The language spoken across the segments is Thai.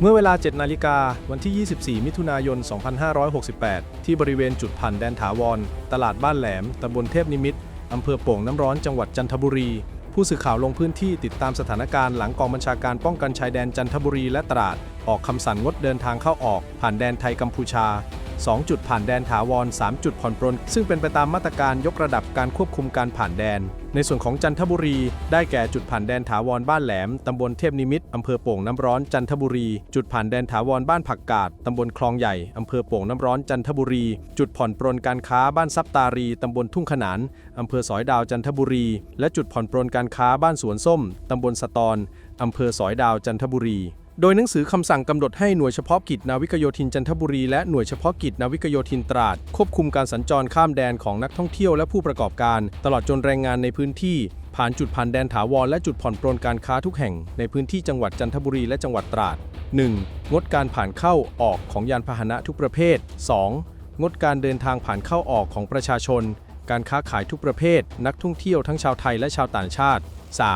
เมื่อเวลา 7 นาฬิกาวันที่ 24 มิถุนายน 2568 ที่บริเวณจุดผ่านแดนถาวร ตลาดบ้านแหลม ตำบลเทพนิมิตอำเภอโป่งน้ำร้อน จังหวัดจันทบุรี ผู้สื่อข่าวลงพื้นที่ติดตามสถานการณ์หลังกองบัญชาการป้องกันชายแดนจันทบุรีและตราด ออกคำสั่งงดเดินทางเข้าออก ผ่านแดนไทยกัมพูชา 2 จุดผ่านแดนถาวร 3 จุดผ่อนปรน ซึ่งเป็นไปตามมาตรการยกระดับการควบคุมการผ่านแดน ในส่วนของจันทบุรี ได้แก่จุดผ่านแดนถาวรบ้านแหลม ตำบลเทพนิมิตอำเภอโป่งน้ำร้อนจันทบุรี จุดผ่านแดนถาวรบ้านผักกาดตำบลคลองใหญ่อำเภอโป่งน้ำร้อนจันทบุรี จุดผ่อนปรนการค้าบ้านซับตารีตำบลทุ่งขนานอำเภอสอยดาวจันทบุรี และจุดผ่อนปรนการค้าบ้านสวนส้มตำบลสะตอนอำเภอสอยดาวจันทบุรี โดยหนังสือคำสั่งกำหนดให้หน่วยเฉพาะกิจนาวิกโยธินจันทบุรีและหน่วยเฉพาะกิจนาวิกโยธินตราด ควบคุมการสัญจรข้ามแดนของนักท่องเที่ยวและผู้ประกอบการ ตลอดจนแรงงานในพื้นที่ ผ่านจุดผ่านแดนถาวรและจุดผ่อนปรนการค้าทุกแห่ง ในพื้นที่จังหวัดจันทบุรีและจังหวัดตราด 1. งดการผ่านเข้าออกของยานพาหนะทุกประเภท 2. งดการเดินทางผ่านเข้าออกของประชาชน การค้าขายทุกประเภท นักท่องเที่ยวทั้งชาวไทยและชาวต่างชาติ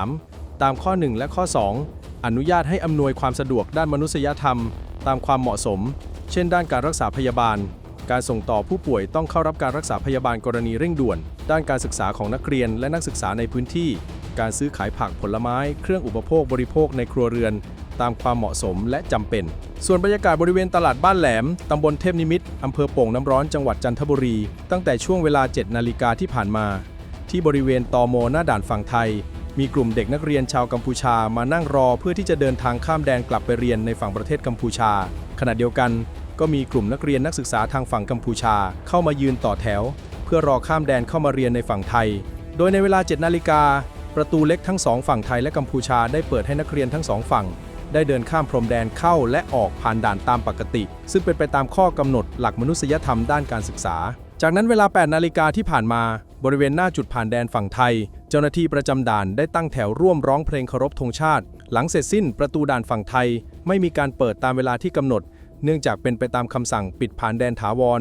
3. ตามข้อ 1 และข้อ 2 อนุญาตให้อำนวยความสะดวกด้านมนุษยธรรม ตามความเหมาะสม เช่น ด้านการรักษาพยาบาล การส่งต่อผู้ป่วยต้องเข้ารับการรักษาพยาบาลกรณีเร่งด่วน ด้านการศึกษาของนักเรียนและนักศึกษาในพื้นที่ การซื้อขายผักผลไม้ เครื่องอุปโภคบริโภคในครัวเรือน ตามความเหมาะสมและจำเป็น ส่วนบรรยากาศบริเวณตลาดบ้านแหลมตำบลเทพนิมิตอำเภอโป่งน้ำร้อนจังหวัดจันทบุรี ตั้งแต่ช่วงเวลา 7 นาฬิกาที่ผ่านมา ที่บริเวณตอโมหน้าด่านฝั่งไทย มีกลุ่มเด็กนักเรียนชาวกัมพูชามานั่งรอเพื่อที่จะเดินทางข้ามแดนกลับไปเรียนในฝั่งประเทศกัมพูชา ขณะเดียวกันก็มีกลุ่มนักเรียนนักศึกษาทางฝั่งกัมพูชาเข้ามายืนต่อแถว เพื่อรอข้ามแดนเข้ามาเรียนในฝั่งไทย โดยในเวลา7นาฬิกาประตูเล็กทั้งสองฝั่งไทยและกัมพูชาได้เปิดให้นักเรียนทั้งสองฝั่ง ได้เดินข้ามพรมแดนเข้าและออกผ่านด่านตามปกติ ซึ่งเป็นไปตามข้อกำหนดหลักมนุษยธรรมด้านการศึกษา จากนั้นเวลา 8 นาฬิกาที่ผ่านมา บริเวณหน้าจุดผ่านแดนฝั่งไทย เจ้าหน้าที่ประจำด่านได้ตั้งแถวร่วมร้องเพลงเคารพธงชาติ หลังเสร็จสิ้นประตูด่านฝั่งไทย ไม่มีการเปิดตามเวลาที่กำหนด เนื่องจากเป็นไปตามคำสั่งปิดผ่านแดนถาวร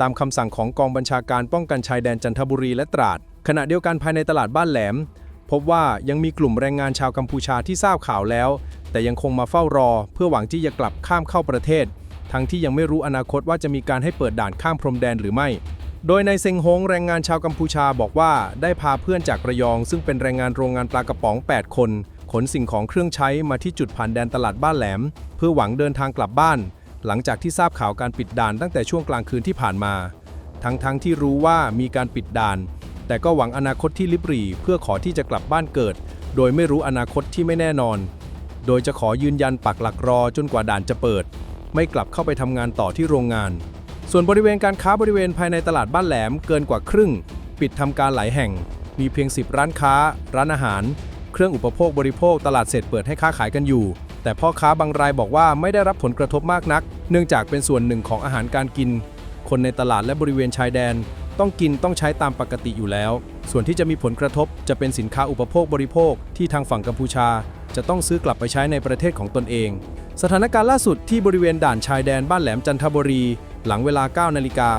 ตามคำสั่งของกองบัญชาการป้องกันชายแดนจันทบุรีและตราด ขณะเดียวกันภายในตลาดบ้านแหลม พบว่ายังมีกลุ่มแรงงานชาวกัมพูชาที่ทราบข่าวแล้ว แต่ยังคงมาเฝ้ารอ เพื่อหวังที่จะกลับข้ามเข้าประเทศ ทั้งที่ยังไม่รู้อนาคตว่าจะมีการให้เปิดด่านข้ามพรมแดนหรือไม่ โดยในายเซงฮงแรงงานชาวกัมพูชาบอกว่าได้พาเพื่อนจากระยอง ซึ่งเป็นแรงงานโรงงานปลากระป๋อง 8 คน ขนสิ่งของเครื่องใช้มาที่จุดผ่านแดนตลาดบ้านแหลม เพื่อหวังเดินทางกลับบ้าน หลังจากที่ทราบข่าวการปิดด่านตั้งแต่ช่วงกลางคืนที่ผ่านมา ทั้งๆทที่รู้ว่ามีการปิดด่าน แต่ก็หวังอนาคตที่ลิบหรี่เพื่อขอที่จะกลับบ้านเกิด โดยไม่รู้อนาคตที่ไม่แน่นอน โดยจะขอยืนยันปักหลักรอจนกว่าด่านจะเปิด ไม่กลับเข้าไปทำงานต่อที่โรงงาน ส่วนบริเวณการค้าบริเวณภายในตลาดบ้านแหลมเกินกว่าครึ่ง ปิดทำการหลายแห่ง มีเพียง 10 ร้านค้า ร้านอาหาร เครื่องอุปโภคบริโภคตลาดเสร็จเปิดให้ค้าขายกันอยู่ แต่พ่อค้าบางรายบอกว่าไม่ได้รับผลกระทบมากนัก เนื่องจากเป็นส่วนหนึ่งของอาหารการกิน คนในตลาดและบริเวณชายแดน ต้องกินต้องใช้ตามปกติอยู่แล้ว ส่วนที่จะมีผลกระทบจะเป็นสินค้าอุปโภคบริโภคที่ทางฝั่งกัมพูชา จะต้องซื้อกลับไปใช้ในประเทศของตนเอง สถานการณ์ล่าสุดที่บริเวณด่านชายแดนบ้านแหลมจันทบุรี หลังเวลา 9 นาฬิกา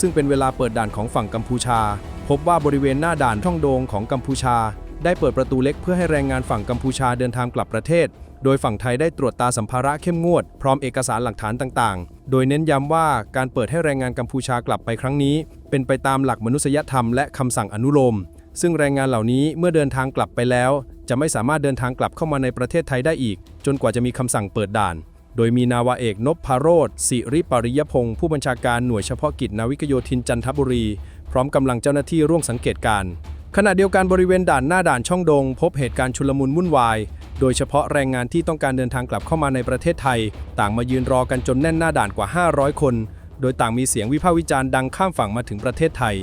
ซึ่งเป็นเวลาเปิดด่านของฝั่งกัมพูชา พบว่าบริเวณหน้าด่านท่องโดงของกัมพูชา ได้เปิดประตูเล็กเพื่อให้แรงงานฝั่งกัมพูชาเดินทางกลับประเทศ โดยฝั่งไทยได้ตรวจตาสัมภาระเข้มงวด พร้อมเอกสารหลักฐานต่างๆ โดยเน้นย้ำว่าการเปิดให้แรงงานกัมพูชากลับไปครั้งนี้ เป็นไปตามหลักมนุษยธรรมและคำสั่งอนุโลม ซึ่งแรงงานเหล่านี้เมื่อเดินทางกลับไปแล้ว จะไม่สามารถเดินทางกลับเข้ามาในประเทศไทยได้อีก จนกว่าจะมีคำสั่งเปิดด่าน โดยมีนาวาเอกนพพาโรธสิริปริยพงศ์ผู้บัญชาการหน่วยเฉพาะกิจนาวิกโยธินจันทบุรี พร้อมกำลังเจ้าหน้าที่ร่วมสังเกตการณ์ขณะเดียวกันบริเวณด่านหน้าด่านช่องดง พบเหตุการณ์ชุลมุนวุ่นวาย โดยเฉพาะแรงงานที่ต้องการเดินทางกลับเข้ามาในประเทศไทย ต่างมายืนรอกันจนแน่นหน้าด่านกว่า 500 คน โดยต่างมีเสียงวิพากษ์วิจารณ์ดังข้ามฝั่งมาถึงประเทศไทย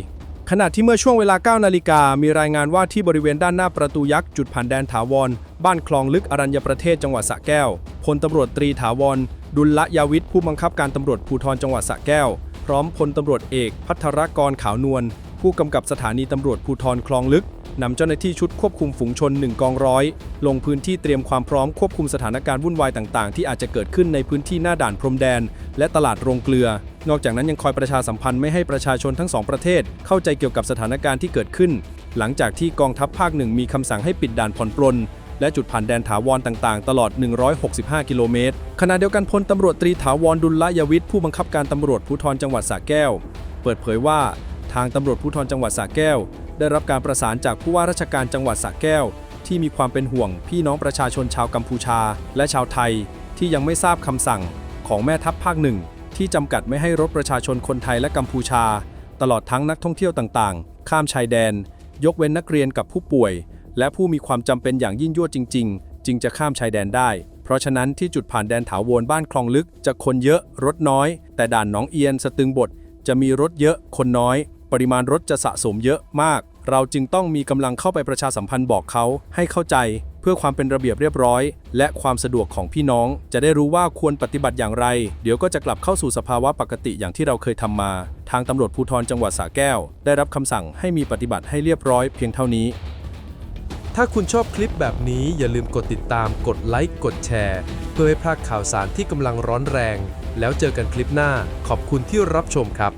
ขณะที่เมื่อช่วงเวลา 9 นาฬิกา มีรายงานว่าที่บริเวณด้านหน้าประตูยักษ์ จุดผ่านแดนถาวร บ้านคลองลึกอรัญญประเทศจังหวัดสระแก้ว พลตำรวจตรีถาวร ดุลละยาวิทย์ผู้บังคับการตำรวจภูธรจังหวัดสระแก้ว พร้อมพลตำรวจเอก พัทรกรขาวนวลผู้กำกับสถานีตำรวจภูธรคลองลึก นำเจ้าหน้าที่ชุดควบคุมฝูงชน 1 กองร้อย ลงพื้นที่เตรียมความพร้อมควบคุมสถานการณ์วุ่นวายต่างๆ ที่อาจจะเกิดขึ้นในพื้นที่หน้าด่านพรมแดน และตลาดโรงเกลือ นอกจากนั้นยังคอยประชาสัมพันธ์ไม่ให้ประชาชนทั้งสองประเทศ เข้าใจเกี่ยวกับสถานการณ์ที่เกิดขึ้น หลังจากที่กองทัพภาคหนึ่งมีคำสั่งให้ปิดด่านผ่อนปลนและจุดผ่านแดนถาวรต่างๆ ตลอด 165 กิโลเมตร ขณะเดียวกันพลตำรวจตรีถาวรดุลยวิทย์ผู้บังคับการตำรวจภูธรจังหวัดสระแก้ว เปิดเผยว่าทางตำรวจภูธรจังหวัดสระแก้ว ได้รับการประสานจากผู้ว่าราชการจังหวัดสระแก้ว ที่มีความเป็นห่วงพี่น้องประชาชนชาวกัมพูชา และชาวไทย ที่ยังไม่ทราบคำสั่งของแม่ทัพภาคหนึ่งที่จำกัดไม่ให้รถประชาชนคนไทยและกัมพูชา ตลอดทั้งนักท่องเที่ยวต่างๆ ข้ามชายแดน ยกเว้นนักเรียนกับผู้ป่วย และผู้มีความจำเป็นอย่างยิ่งยวดจริง ๆ จึงจะข้ามชายแดนได้ เพราะฉะนั้นที่จุดผ่านแดนถาวรบ้านคลองลึกจะคนเยอะรถน้อย แต่ด่านหนองเอียนสตึงบทจะมีรถเยอะคนน้อย ปริมาณรถจะสะสมเยอะมาก เราจึงต้องมีกำลังเข้าไปประชาสัมพันธ์บอกเขาให้เข้าใจ เพื่อความเป็นระเบียบเรียบร้อย และความสะดวกของพี่น้อง จะได้รู้ว่าควรปฏิบัติอย่างไร เดี๋ยวก็จะกลับเข้าสู่สภาวะปกติอย่างที่เราเคยทำมา ทางตำรวจภูธรจังหวัดสระแก้ว ได้รับคำสั่งให้มีปฏิบัติให้เรียบร้อยเพียงเท่านี้ถ้าคุณชอบคลิปแบบนี้อย่าลืมกดติดตาม กดไลค์ กดแชร์ เพื่อไม่พลาดข่าวสารที่กำลังร้อนแรง แล้วเจอกันคลิปหน้า ขอบคุณที่รับชมครับ